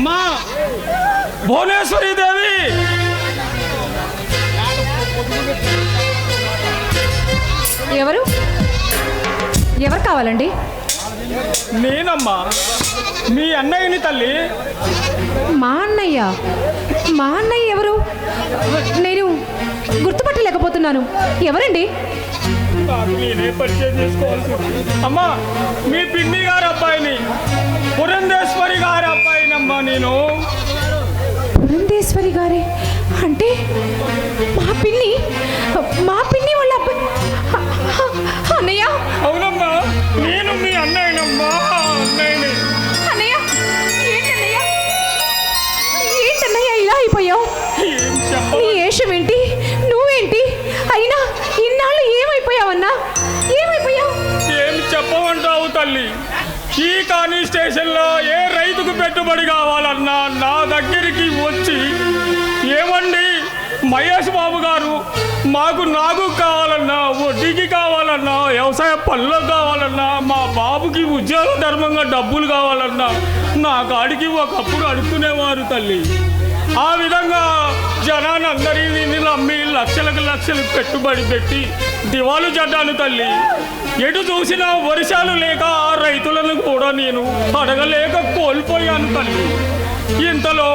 అమ్మా! భువనేశ్వరి దేవి! ఎవరు? ఎవరు కావాలండి? నేనమ్మా. మీ అన్నయ్యని తల్లి. మా అన్నయ్య? మా అన్నయ్య ఎవరు? నేను గుర్తుపట్టలేకపోతున్నాను. ఎవరండి? నాకు నేనే పరిచయం చేసుకోవాల్సి అమ్మా మీ పిన్ని గారు అబ్బాయిని పురంధేశ్వరి గారి అబ్బాయినమ్మా నేను. పురంధేశ్వరి గారే? అంటే మా పిన్ని మా పిన్ని వాళ్ళ అబ్బాయి. అన్నయ్య చెప్పమంటావు తల్లి? ఈ కానీ స్టేషన్లో ఏ రైతుకు పెట్టుబడి కావాలన్నా నా దగ్గరికి వచ్చి ఏమండి మహేష్ బాబు గారు మాకు నాకు కావాలన్నా వడ్డీకి కావాలన్నా వ్యవసాయ పనులకు కావాలన్నా మా బాబుకి ఉద్యోగ ధర్మంగా డబ్బులు కావాలన్నా నా కాడికి ఒకప్పుడు అడుగుతునేవారు తల్లి. ఆ విధంగా జనాన్ని అందరినీ లక్షలకు లక్షలు పెట్టుబడి పెట్టి దివాలు చడ్డాను తల్లి. ఎటు చూసినా వర్షాలు లేక ఆ రైతులను కూడా నేను అడగలేక కోల్పోయాను తల్లి. ఇంతలో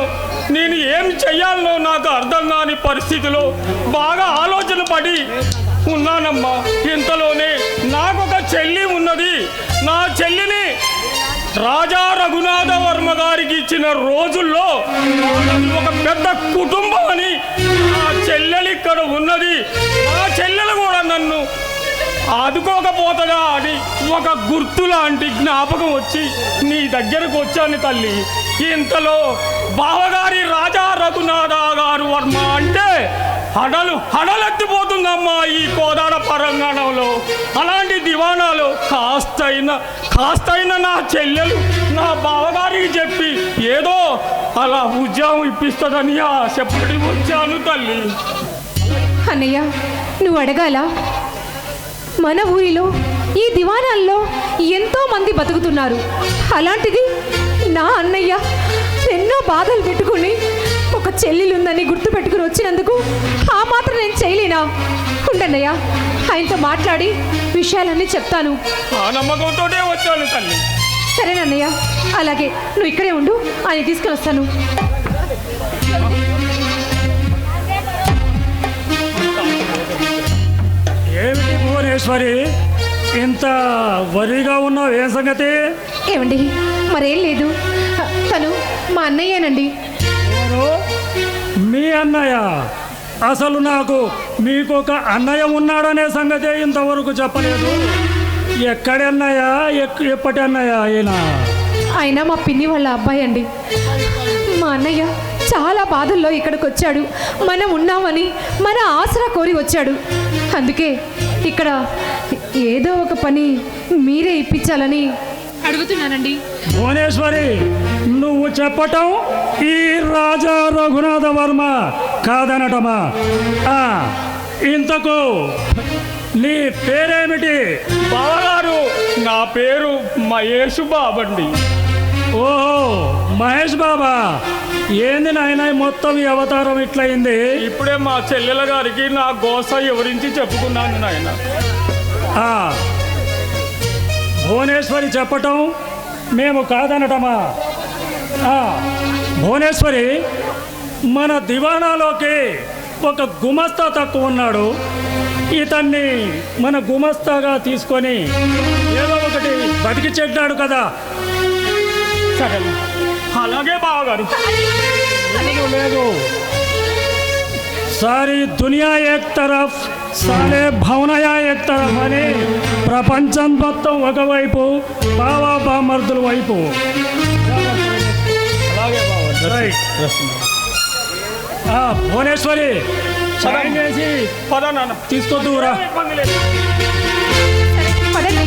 నేను ఏం చెయ్యాలనో నాకు అర్థం కాని పరిస్థితిలో బాగా ఆలోచన పడి ఉన్నానమ్మా. ఇంతలోనే నాకు ఒక చెల్లి ఉన్నది. నా చెల్లిని రాజా రఘునాథ వర్మ గారికి ఇచ్చిన రోజుల్లో ఒక పెద్ద కుటుంబం అని చెల్లెలు ఉన్నది. ఆ చెల్లెలు కూడా నన్ను ఆదుకోకపోతుందా అని ఒక గుర్తు లాంటి జ్ఞాపకం వచ్చి నీ దగ్గరకు వచ్చాను తల్లి. ఇంతలో బావగారి రాజా రఘునాథ గారు వర్మ అంటే హడలు హడలెత్తిపోతుందమ్మా ఈ కోదాడ పరంగాణంలో. అలాంటి దివాణాలు కాస్తైనా కాస్తైనా నా చెల్లెలు నా బావగారికి చెప్పి ఏదో అలా ఉద్యోగం ఇప్పిస్తుందని ఆశపడి వచ్చాను తల్లి. అన్నయ్య నువ్వు అడగాల? మన ఊరిలో ఈ దివాణాల్లో ఎంతో మంది బతుకుతున్నారు. అలాంటిది నా అన్నయ్య ఎన్నో బాధలు పెట్టుకుని ఒక చెల్లెలుందని గుర్తు పెట్టుకుని వచ్చినందుకు ఆ మాత్రం నేను చేయలేనా? ఉండన్నయ్య ఆయనతో మాట్లాడి విషయాలన్నీ చెప్తాను. ఆ నమ్మకంతోనే వచ్చాను తల్లి. సరేనన్నయ్య అలాగే నువ్వు ఇక్కడే ఉండు ఆయన తీసుకుని వస్తాను భువనేశ్వరి ఇంత వరిగా ఉన్నావు ఏం సంగతి? ఏమండి మరేం లేదు. తను మా అన్నయ్యేనండి. మీ అన్నయ్య. అసలు నాకు మీకు ఒక అన్నయ్య ఉన్నాడనే సంగతి ఇంతవరకు చెప్పలేదు. ఎక్కడి అన్నయ్య? ఎప్పటి అన్నయ్య ఆయన ఆయన మా పిన్ని వాళ్ళ అబ్బాయి అండి. మా అన్నయ్య చాలా బాధల్లో ఇక్కడికి వచ్చాడు మనం ఉన్నామని మన ఆసరా కోరి వచ్చాడు. అందుకే ఇక్కడ ఏదో ఒక పని మీరే ఇప్పించాలని అడుగుతున్నానండి. భువనేశ్వరి నువ్వు చెప్పటం ఈ రాజా రఘునాథ వర్మ కాదనటమా? ఆ, ఇంతకు నీ పేరేమిటి? బావగారు నా పేరు మహేష్ బాబండి. ఓహో మహేష్ బాబా ఏంది నాయన మొత్తం ఈ అవతారం ఇట్లయింది? ఇప్పుడే మా చెల్లెల గారికి నా గోస వివరించి చెప్పుకున్నాను నాయన. భువనేశ్వరి చెప్పటం మేము కాదనటమా? భువనేశ్వరి మన దివాణాలోకి ఒక గుమస్తా తక్కువ ఉన్నాడు. ఇతన్ని మన గుమస్తాగా తీసుకొని ఏదో ఒకటి బతికి చెడ్డాడు కదా. సరే అలాగే బావగారు. లేదు. సారీ దునియా ఏక్ తరఫ్ సాలే భవనయా ఏక్ తరఫ్ అని ప్రపంచం మొత్తం ఒకవైపు బావా బామర్దుల వైపు. భువనేశ్వరి సాయం చేసి పద నాన్న. తీసుకొద్దురా ఇబ్బంది లేదు. పదండి.